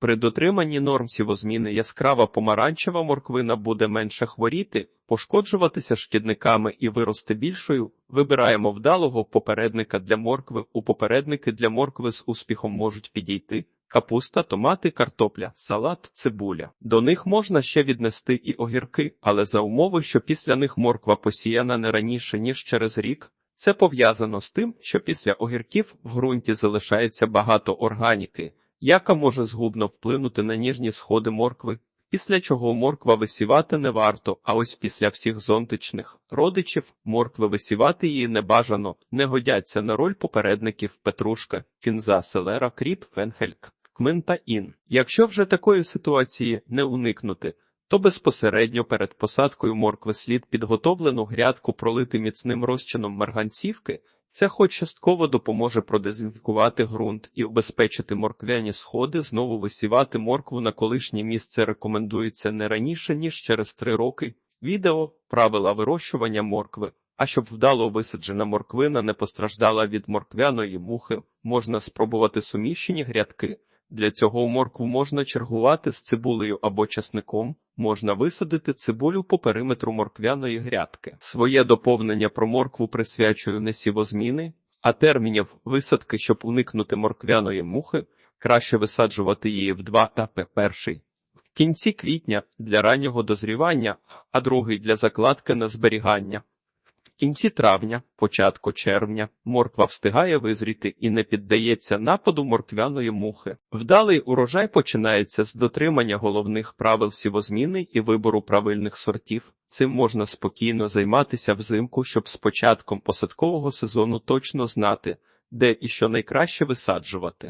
При дотриманні норм сівозміни яскрава помаранчева морквина буде менше хворіти, пошкоджуватися шкідниками і виросте більшою. Вибираємо вдалого попередника для моркви. У попередники для моркви з успіхом можуть підійти капуста, томати, картопля, салат, цибуля. До них можна ще віднести і огірки, але за умови, що після них морква посіяна не раніше, ніж через рік. Це пов'язано з тим, що після огірків в ґрунті залишається багато органіки, яка може згубно вплинути на ніжні сходи моркви, після чого морква висівати не варто, а ось після всіх зонтичних родичів моркви висівати її не бажано, не годяться на роль попередників петрушка, кінза, селера, кріп, фенхельк, кмин та ін. Якщо вже такої ситуації не уникнути, то безпосередньо перед посадкою моркви слід підготовлену грядку пролити міцним розчином марганцівки. Це хоч частково допоможе продезінфікувати ґрунт і обезпечити морквяні сходи, знову висівати моркву на колишнє місце рекомендується не раніше, ніж через три роки. Відео правила вирощування моркви. А щоб вдало висаджена морквина не постраждала від морквяної мухи, можна спробувати суміщені грядки. Для цього моркву можна чергувати з цибулею або часником, можна висадити цибулю по периметру морквяної грядки. Своє доповнення про моркву присвячую не сівозміни, а термінів висадки, щоб уникнути морквяної мухи, краще висаджувати її в два етапи. Перший в кінці квітня для раннього дозрівання, а другий для закладки на зберігання. Кінці травня, початку червня, морква встигає визріти і не піддається нападу морквяної мухи. Вдалий урожай починається з дотримання головних правил сівозміни і вибору правильних сортів. Цим можна спокійно займатися взимку, щоб з початком посадкового сезону точно знати, де і що найкраще висаджувати.